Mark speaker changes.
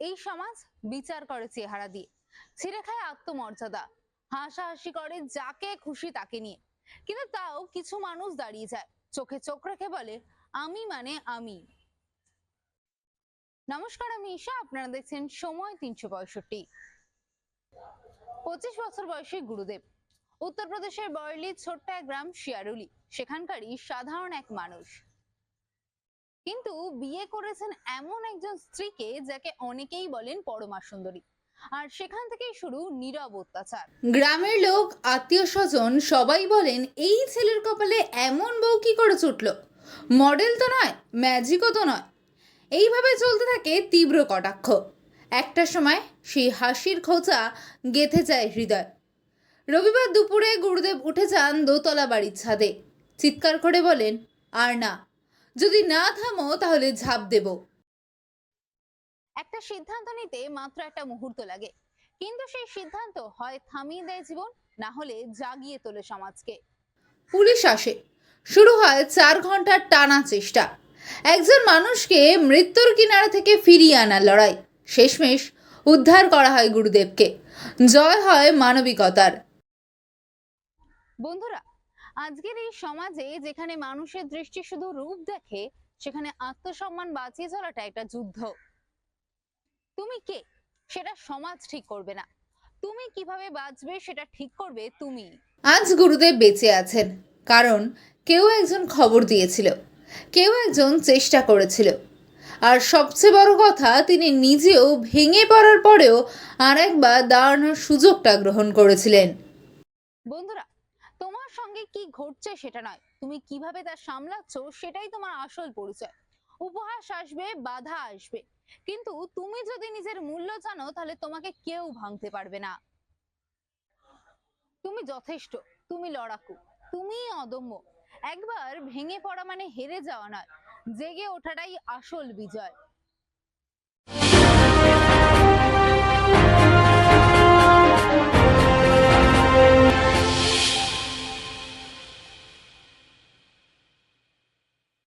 Speaker 1: এই সমাজ বিচার করে চেহারা দিয়ে। ছিঁড়ে খায় আত্মমর্যাদা, হাসাহাসি করে যাকে খুশি তাকে নিয়ে। কিন্তু তাও কিছু মানুষ দাঁড়িয়ে যায়, চোখে চোখ রেখে বলে, আমি মানে আমি। নমস্কার, আমি ঈশা, আপনারা দেখছেন সময় তিনশো পঁয়ষট্টি। পঁচিশ বছর বয়সী গুরুদেব। উত্তরপ্রদেশের বয়লি ছোট্ট এক গ্রাম শিয়ারুলি, সেখানকারই সাধারণ এক মানুষ। কিন্তু বিয়ে করেছেন এমন একজন স্ত্রীকে যাকে অনেকেই বলেন পরমা সুন্দরী। আর সেখান থেকেই শুরু নীরব অত্যাচার।
Speaker 2: গ্রামের লোক, আত্মীয় স্বজন সবাই বলেন, এই ছেলের কপালে এমন বউ কি করে চুটল মডেল তো নয়, ম্যাজিকও তো নয়। এইভাবে চলতে থাকে তীব্র কটাক্ষ। একটা সময় সেই হাসির খোঁচা গেথে যায় হৃদয়। রবিবার দুপুরে গুরুদেব উঠে যান দোতলা বাড়ির ছাদে। চিৎকার করে বলেন, আর না যদি না থামো তাহলে ঝাঁপ দেবো।
Speaker 1: একটা সিদ্ধান্ত নিতে মাত্র একটা মুহূর্ত লাগে। কিন্তু সেই সিদ্ধান্ত হয় থামিয়ে দেয় জীবন না হলে জাগিয়ে তোলে সমাজকে।
Speaker 2: পুলিশ আসে। শুরু হয় চার ঘণ্টার টানা চেষ্টা। একজন মানুষকে মৃত্যুর কিনারা থেকে ফিরিয়ে আনার লড়াই। শেষমেশ উদ্ধার করা হয় গুরুদেবকে। জয় হয় মানবিকতার।
Speaker 1: বন্ধুরা আজকের এই সমাজে যেখানে মানুষের দৃষ্টি শুধু রূপ দেখে সেখানে আত্মসম্মান বাঁচিয়ে চলাটা একটা যুদ্ধ। তুমি কে? সেটা সমাজ ঠিক করবে না। তুমি কীভাবে বাঁচবে সেটা ঠিক করবে তুমি।
Speaker 2: আজ গুরুদেব বেঁচে আছেন কারণ কেউ একজন খবর দিয়েছিল কেউ একজন চেষ্টা করেছিল। আর সবচেয়ে বড় কথা তিনি নিজেও ভেঙে পড়ার পরেও আর একবার দাঁড়ানোর সুযোগটা গ্রহণ করেছিলেন।
Speaker 1: বন্ধুরা সঙ্গে কি ঘটছে সেটা নয়। তুমি কীভাবে তা সামলাচ্ছ সেটাই তোমার আসল পরিচয়। উপহাস আসবে, বাধা আসবে। কিন্তু তুমি যদি নিজের মূল্য জানো, তাহলে তোমাকে কেউ ভাঙতে পারবে না। তুমি যথেষ্ট, তুমি লড়াকু তুমি অদম্য। একবার ভেঙে পড়া মানে হেরে যাওয়া নয়, জেগে ওঠাটাই আসল বিজয়।